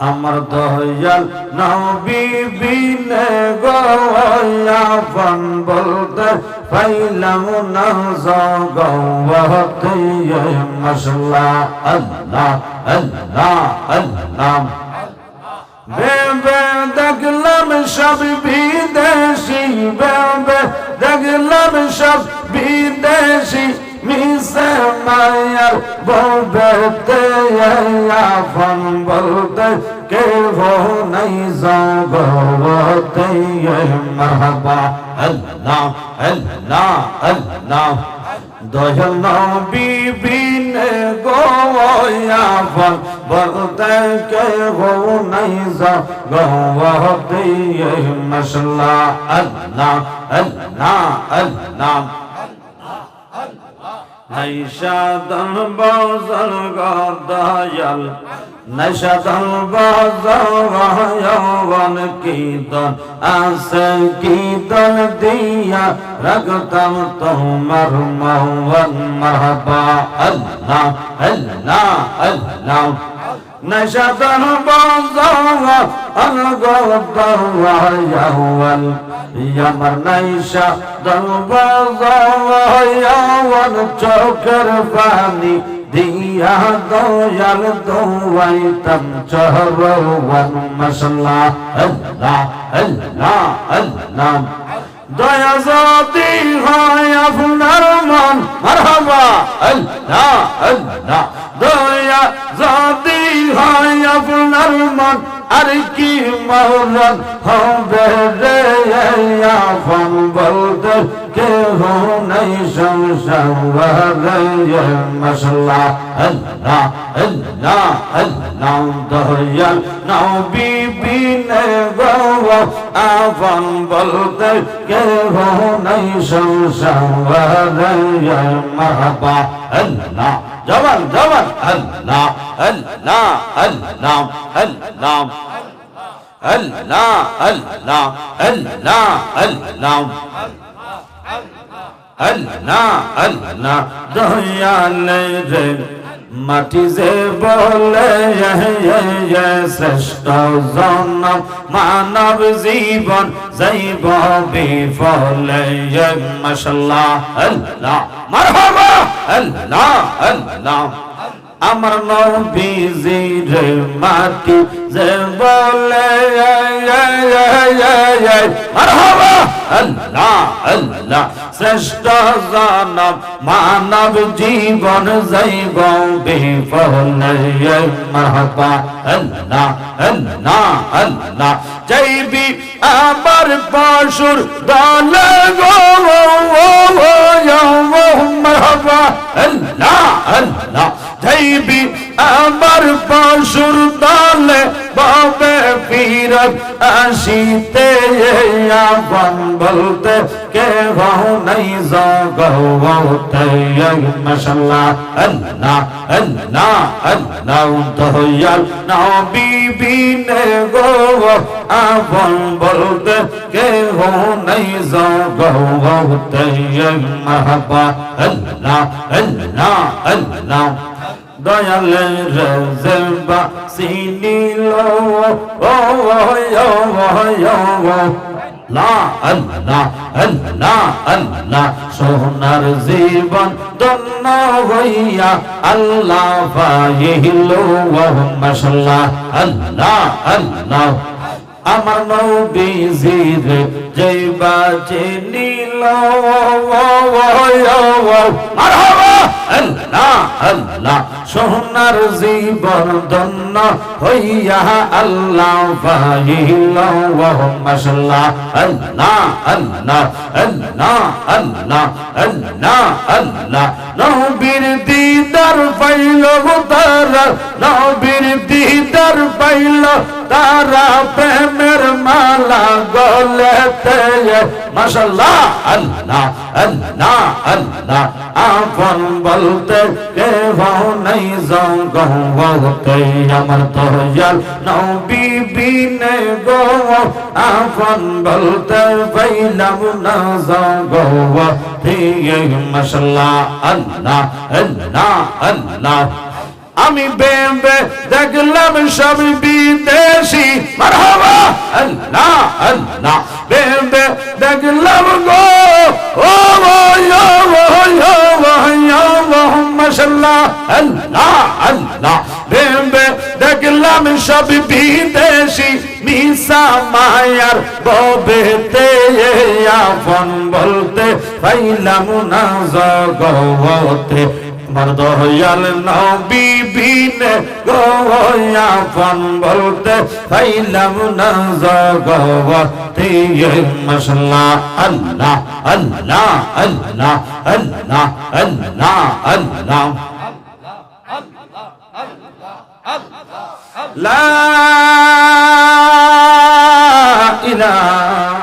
আমার দয়াল নবী বিনে গোয়াপন বলতে পাইলাম না জগতে মশলা। আল্লাহ আল্লাহ আল্লাহ। বেবে দেখলাম সব বিদেশি, বেবে দেখলাম সব বিদেশি। মিসামায়ার বলতে আফন বলতে, কেহ নাই জগতে মরহবা আল্লাহ আল্লাহ আল্লাহ। দহন বিবিন গোয়া ফল বলতে, কেহ নাই জগতে মশলা আল্লাহ আল্লাহ আল্লাহ। নৈশাদন বজল গদয়াল নৈশাদন বজল কীর্তন আসে কীর্তন দিয়া রগতম তোমার মহন মহবা আল্লাহ আল্লাহ আল্লাহ। نشط البوضاء القضاء يا هو يمر نشط البوضاء يا والشكر فاني দিয়া দয়াল দোয়াইতাম চহর ওয়ান মশলা আল্লাহ আল্লাহ আল্লাহ দয়া যদি হয় আপনার মন মারহাবা, আল্লাহ আল্লাহ। দয়া জাতি হয় আপনার মন আর কি মহরত হবে রে আপন বলতে কেহ নাই সংসারে মশলা আল্লাহ আল্লাহ আল্লাহ দয়াল নবী বিনে গো আফন বলতে কেহ নাই সংসারে মহবা আল্লাহ জবান জবান আল্লাহ আল্লাহ আল্লাহ আল্লাহ Allah, Allah, Allah, Allah, Allah. আল্লাহ আল্লাহ দয়ালে রে। মাটি যে বলে শ্রেষ্ঠ জনম। মানব জীবন যাইব বিফলে মশাল্লাহ, আল্লাহ, মারহাবা, আল্লাহ আল্লাহ। আমার নবীজির মাটি যে বলে মারহাবা, আল্লাহ আল্লাহ। শ্রেষ্ঠ জানব মানব জীবন যাইব বিফলে মারহাবা আল্লাহ আল্লাহ আল্লাহ। আমার পশুর দলে আল্লাহ যাইবি আমার পশুর দলে বাবে ফিরত আসিতে আপন বলতে কে হও নাই জগতে মশাল্লাহ আল্লাহ আল্লাহ আল্লাহ দয়াল নবী বিনে গো আপন বলতে কে হও নাই জগতে মাহবা আল্লাহ আল্লাহ আল্লাহ দয়ালের জেবা সিনিল, ও সোনার জীবন দন্ন হইয়া আল্লাহ পাইল মাশাল্লাহ আল্লাহ আল্লাহ। আমার নবীজির জৈবা চিনিল মারহাবা! আল্লাহ আল্লাহ। সোনার জীবন দন্ন হইয়া আল্লাহ পাইল মাশাল্লাহ। আল্লাহ আল্লাহ আল্লাহ আল্লাহ আল্লাহ আল্লাহ। নবীর দিদার পাইল তার, নবীর দিদার পাইল তারা, প্রেমের মালা গলেতে। মাশাল্লাহ, আল্লাহ আল্লাহ আল্লাহ। আপন বলতে কে নাই জগতে আমার দয়াল নবী বিনে গো। আপন বলতে পাইলাম না জগতে মাশাল্লাহ, আল্লাহ আল্লাহ আল্লাহ। আমি বেম্বে দেখলাম সব বিদেশি, মারহাবা, আল্লাহ আল্লাহ। বেম্বে দেখলাম গো। মাশাল্লাহ আল্লাহ আল্লাহ। বেম্বে দেখলাম সব বিদেশি মিসা মায়ার ববেতে আপন বলতে, পাইলাম না জগতে। আমার দয়াল নবী বিনে গোয়াপন বলতে পাইলাম না জগতে মশলা আল্লাহ আল্লাহ আল্লাহ আল্লাহ আল্লাহ আল্লাহ لا إله